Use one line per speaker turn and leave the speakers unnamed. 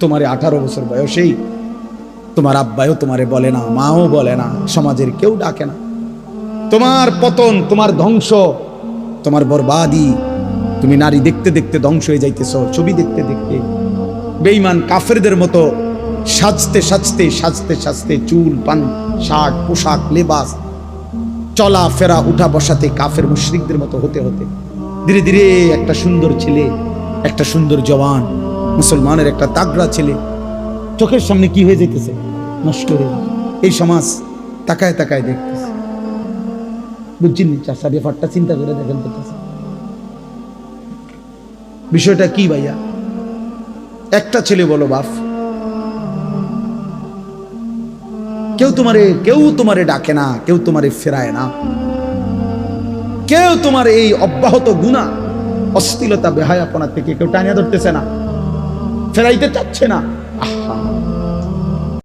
তোমারে আঠারো বছর বয়সেই তোমার আব্বায়ও তোমারে বলে না, মাও বলে না, সমাজের কেউ ডাকে না। তোমার পতন, তোমার ধ্বংস, তোমার বরবাদি, তুমি নারী দেখতে দেখতে ধ্বংস হয়ে যাইতেছ, ছবি দেখতে দেখতে। বেইমান কাফেরদের মতো সাজতে সাজতে সাজতে সাজতে চুল, পান শার্ট পোশাক, লেবাস, চলা ফেরা, উঠা বসাতে কাফের মুশরিকদের মতো হতে হতে, ধীরে ধীরে একটা সুন্দর ছেলে, একটা সুন্দর জওয়ান মুসলমানের একটা তাগড়া ছেলে। চোখের সামনে কি হয়ে যেতেছে নষ্ট হয়ে এই সমাজ তাকায় তাকায় দেখতেছে। বুঝছেন চাষা ব্যাপারটা চিন্তা করে দেখেন চাচা। বিষয়টা কি ভাইয়া? একটা ছেলে বলো বাপ। কেউ তোমারে কেউ তোমারে ডাকে না, কেউ তোমারে ফেরায় না। কেউ তোমার এই অব্যাহত গুণা অস্থিলতা বেহায়াপনা থেকে কেউ টানিয়া ধরতেছে না। ফেরাইতে চাচ্ছে না। আহা।